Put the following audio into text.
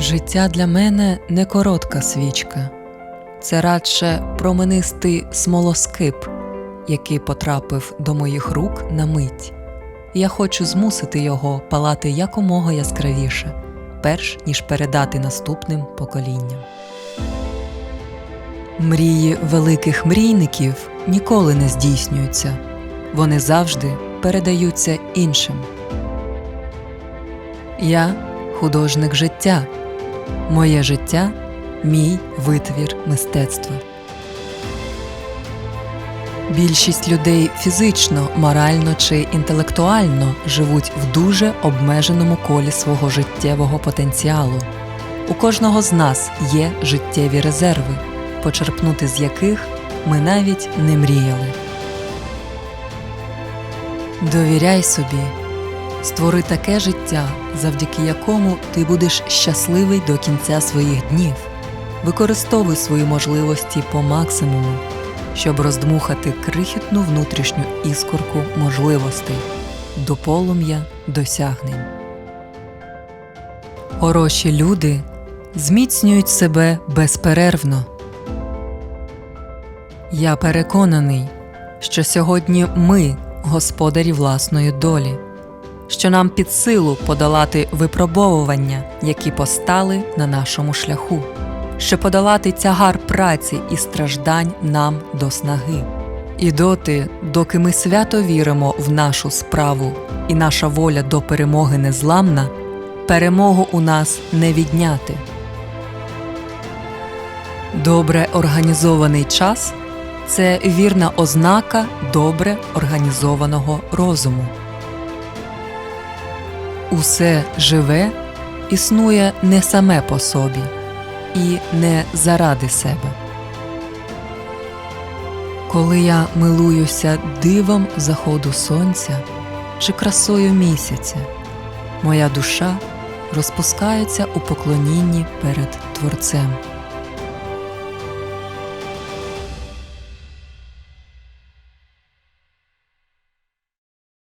Життя для мене не коротка свічка, це радше променистий смолоскип, який потрапив до моїх рук на мить. Я хочу змусити його палати якомога яскравіше, перш ніж передати наступним поколінням. Мрії великих мрійників ніколи не здійснюються, вони завжди передаються іншим. Я художник життя. Моє життя мій витвір мистецтва. Більшість людей фізично, морально чи інтелектуально живуть в дуже обмеженому колі свого життєвого потенціалу. У кожного з нас є життєві резерви, почерпнути з яких ми навіть не мріяли. Довіряй собі, створи таке життя, завдяки якому ти будеш щасливий до кінця своїх днів. Використовуй свої можливості по максимуму, щоб роздмухати крихітну внутрішню іскорку можливостей до полум'я досягнень. Хороші люди зміцнюють себе безперервно. Я переконаний, що сьогодні ми господарі власної долі, що нам під силу подолати випробовування, які постали на нашому шляху, що подолати тягар праці і страждань нам до снаги. І доти, доки ми свято віримо в нашу справу і наша воля до перемоги незламна, перемогу у нас не відняти. Добре організований час це вірна ознака добре організованого розуму. Усе живе існує не саме по собі і не заради себе. Коли я милуюся дивом заходу сонця чи красою місяця, моя душа розпускається у поклонінні перед Творцем.